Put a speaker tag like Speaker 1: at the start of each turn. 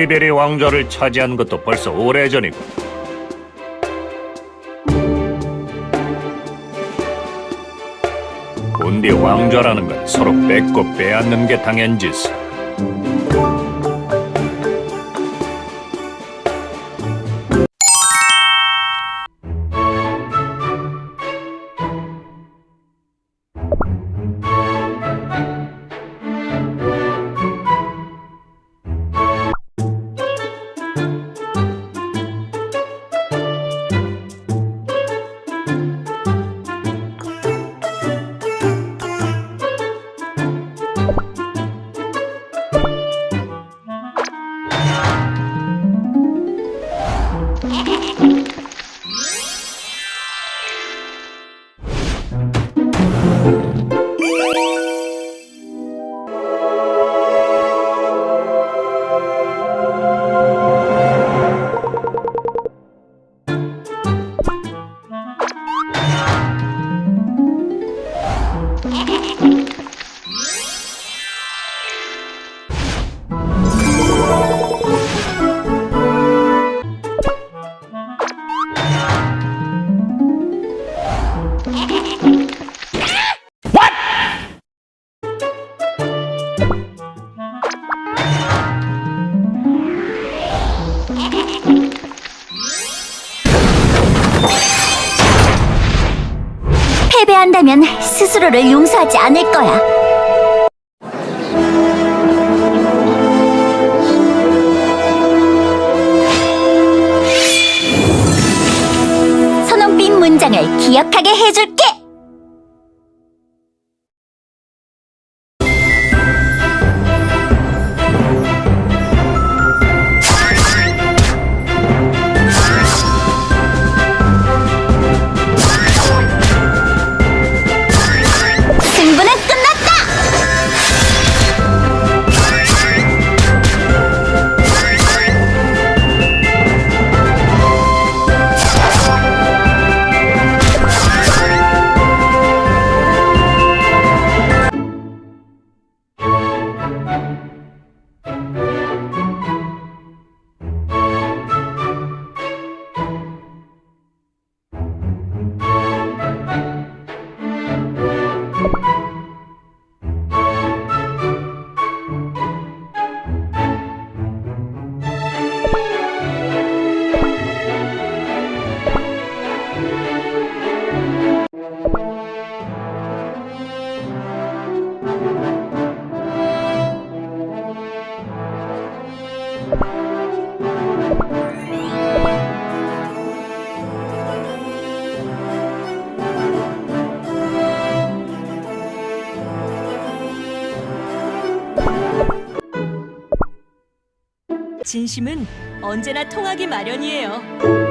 Speaker 1: 올리베리 왕좌를 차지한 것도 벌써 오래전이고 본디 왕좌라는 건 서로 뺏고 빼앗는 게 당연지수.
Speaker 2: 패배한다면 스스로를 용서하지 않을 거야. 선홍빛 문장을 기억하게 해줄게.
Speaker 3: 진심은 언제나 통하기 마련이에요.